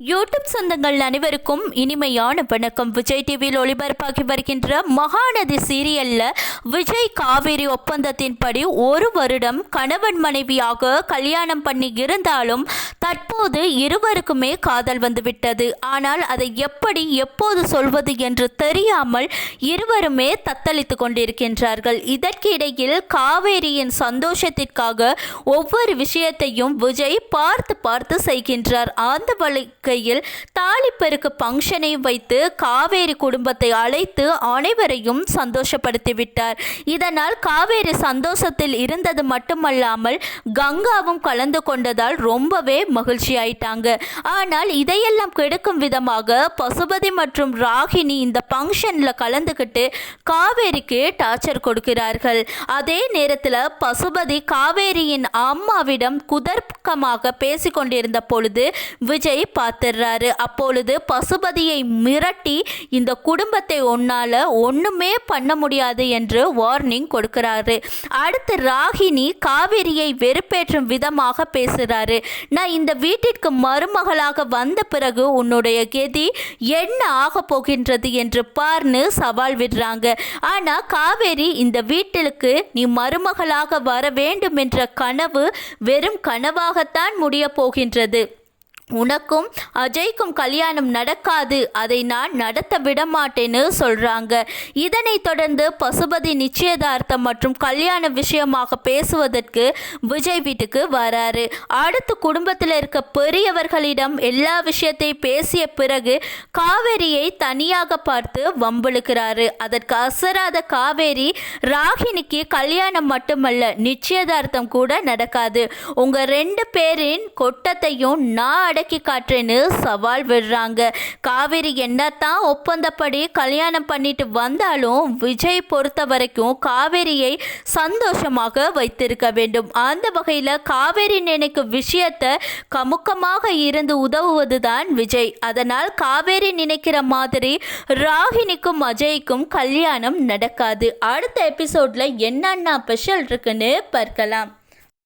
YouTube சொந்தங்கள் அனைவருக்கும் இனிமையான வணக்கம். விஜய் டிவியில் ஒளிபரப்பாகி வருகின்ற மகாநதி சீரியல்ல விஜய் காவேரி ஒப்பந்தத்தின்படி ஒரு வருடம் கணவன் மனைவியாக கல்யாணம் பண்ணி இருந்தாலும் தற்போது இருவருக்குமே காதல் வந்துவிட்டது. ஆனால் அதை எப்படி எப்போது சொல்வது என்று தெரியாமல் இருவருமே தத்தளித்து கொண்டிருக்கின்றார்கள். இதற்கிடையில் காவேரியின் சந்தோஷத்திற்காக ஒவ்வொரு விஷயத்தையும் விஜய் பார்த்து பார்த்து செய்கின்றார். அந்த வழிக்கையில் தாலிப்பெருக்கு பங்கனை வைத்து காவேரி குடும்பத்தை அழைத்து அனைவரையும் சந்தோஷப்படுத்திவிட்டார். இதனால் காவேரி சந்தோஷத்தில் இருந்தது மட்டுமல்லாமல் கங்காவும் கலந்து கொண்டதால் ரொம்பவே மகிழ்ச்சி மகிழ்ச்சி ஆயிட்டாங்க ஆனால் இதையெல்லாம் கெடுக்கும் விதமாக பசுபதி மற்றும் ராகினி இந்த ஃபங்க்ஷனில் கலந்துக்கிட்டு காவேரிக்கு டார்ச்சர் கொடுக்கிறார்கள். அதே நேரத்தில் பசுபதி காவேரியின் அம்மாவிடம் இணக்கமாக பேசிக்கொண்டிருந்த பொழுது விஜய் பார்த்துடுறாரு. அப்பொழுது பசுபதியை மிரட்டி இந்த குடும்பத்தை ஒன்னால ஒண்ணுமே பண்ண முடியாது என்று வார்னிங் கொடுக்கிறாரு. அடுத்து ராகினி காவேரியை வெறுப்பேற்றும் விதமாக பேசுறாரு. நான் இந்த வீட்டிற்கு மருமகளாக வந்த பிறகு உன்னுடைய கெதி என்ன ஆக போகின்றது என்று பார்னு சவால் விடுறாங்க. ஆனா காவேரி இந்த வீட்டிற்கு நீ மருமகளாக வர வேண்டும் என்ற கனவு வெறும் கனவாக கனவாகத்தான் முடிய போகின்றது. உனக்கும் அஜய்க்கும் கல்யாணம் நடக்காது. அதை நான் நடத்த விடமாட்டேன்னு சொல்றாங்க. இதனைத் தொடர்ந்து பசுபதி நிச்சயதார்த்தம் மற்றும் கல்யாண விஷயமாக பேசுவதற்கு விஜய் வீட்டுக்கு வராரு. அடுத்து குடும்பத்தில் இருக்க பெரியவர்களிடம் எல்லா விஷயத்தையும் பேசிய பிறகு காவேரியை தனியாக பார்த்து வம்பிழுக்கிறாரு. அதற்கு அசராத காவேரி ராகினிக்கு கல்யாணம் மட்டுமல்ல நிச்சயதார்த்தம் கூட நடக்காது. உங்க ரெண்டு பேரின் கொட்டத்தையும் நான் அடக்கி காட்டுறேன்னு சவால் விடுறாங்க. காவேரி என்னத்தான் ஒப்பந்தப்படி கல்யாணம் பண்ணிட்டு வந்தாலும் விஜய் பொறுத்த வரைக்கும் காவேரியை சந்தோஷமாக வைத்திருக்க வேண்டும். அந்த வகையில் காவேரி நினைக்கும் விஷயத்தை கமுக்கமாக இருந்து உதவுவது தான் விஜய். அதனால் காவேரி நினைக்கிற மாதிரி ராகினிக்கும் அஜய்க்கும் கல்யாணம் நடக்காது. அடுத்த எபிசோட்ல என்னென்ன ஸ்பெஷல் இருக்குன்னு பார்க்கலாம்.